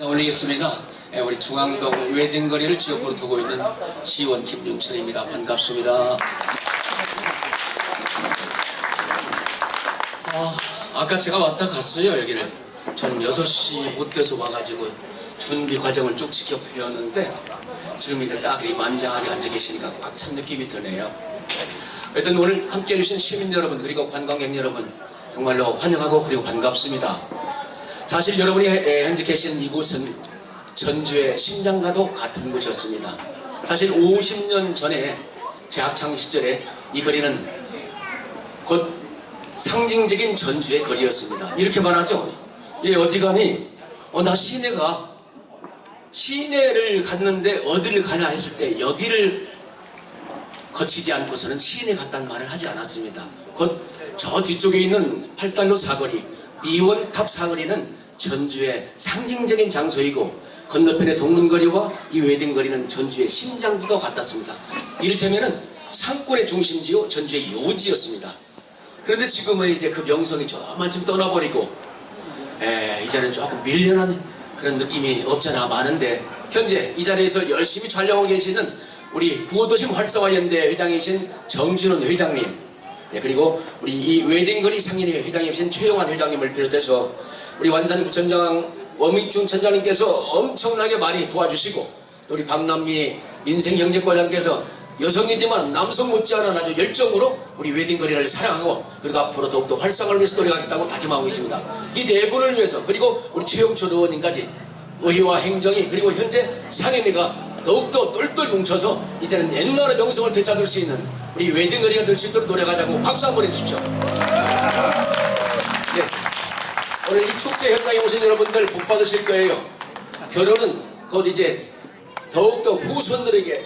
인사 올리겠습니다. 예, 우리 중앙동 웨딩거리를 지역으로 두고 있는 시원 김윤철입니다. 반갑습니다. 아, 아까 제가 왔다 갔어요, 여기를. 전 6시 못 돼서 와가지고 준비 과정을 쭉 지켜보였는데 지금 이제 딱 이 만장하게 앉아 계시니까 꽉 찬 느낌이 드네요. 하여튼 오늘 함께 해주신 시민 여러분 그리고 관광객 여러분 정말로 환영하고 그리고 반갑습니다. 사실 여러분이 에, 현재 계신 이곳은 전주의 심장과도 같은 곳이었습니다. 사실 50년 전에 제 학창 시절에 이 거리는 곧 상징적인 전주의 거리였습니다. 이렇게 말하죠. 예, 어디 가니? 어, 나 시내가 시내를 갔는데 어디를 가냐 했을 때 여기를 거치지 않고서는 시내 갔다는 말을 하지 않았습니다. 곧 저 뒤쪽에 있는 팔달로 사거리, 미원탑 사거리는 전주의 상징적인 장소이고 건너편의 동문거리와 이 웨딩거리는 전주의 심장부도 같았습니다. 이를테면은 상권의 중심지요 전주의 요지였습니다. 그런데 지금은 이제 그 명성이 저만큼 떠나버리고 에, 이제는 조금 밀려난 그런 느낌이 없잖아 많은데 현재 이 자리에서 열심히 촬영하고 계시는 우리 구호도심 활성화연대 회장이신 정준원 회장님 예, 그리고 우리 이 웨딩거리 상인회 회장님이신 최용환 회장님을 비롯해서 우리 완산구청장 원익중 천장님께서 엄청나게 많이 도와주시고 또 우리 박남미 민생경제과장께서 여성이지만 남성 못지않은 아주 열정으로 우리 웨딩거리를 사랑하고 그리고 앞으로 더욱더 활성화를 위해서 노력하겠다고 다짐하고 계십니다. 이 네 분을 위해서 그리고 우리 최영철 의원님까지 의회와 행정이 그리고 현재 상임위가 더욱더 똘똘 뭉쳐서 이제는 옛날의 명성을 되찾을 수 있는 우리 웨딩거리가 될 수 있도록 노력하자고 박수 한번 해주십시오. 네. 오늘 이 축제 현장에 오신 여러분들 복 받으실 거예요. 결혼은 곧 이제 더욱더 후손들에게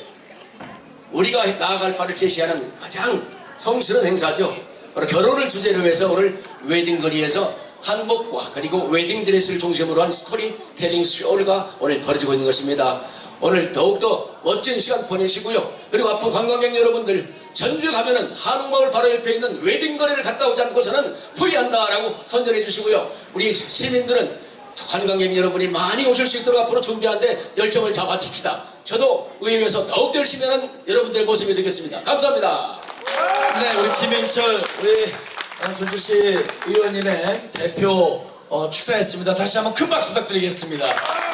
우리가 나아갈 바를 제시하는 가장 성스러운 행사죠. 바로 결혼을 주제로 해서 오늘 웨딩거리에서 한복과 그리고 웨딩드레스를 중심으로 한 스토리텔링 쇼가 오늘 벌어지고 있는 것입니다. 오늘 더욱더 멋진 시간 보내시고요. 그리고 앞으로 관광객 여러분들 전주 가면은 한옥마을 바로 옆에 있는 웨딩거리를 갔다 오지 않고서는 후회한다라고 선전해 주시고요. 우리 시민들은 관광객 여러분이 많이 오실 수 있도록 앞으로 준비하는데 열정을 잡아칩시다. 저도 의회에서 더욱 열심히 하는 여러분들의 모습이 되겠습니다. 감사합니다. 네, 우리 김윤철 우리 어, 전주시 의원님의 대표 어, 축사했습니다. 다시 한번 큰 박수 부탁드리겠습니다.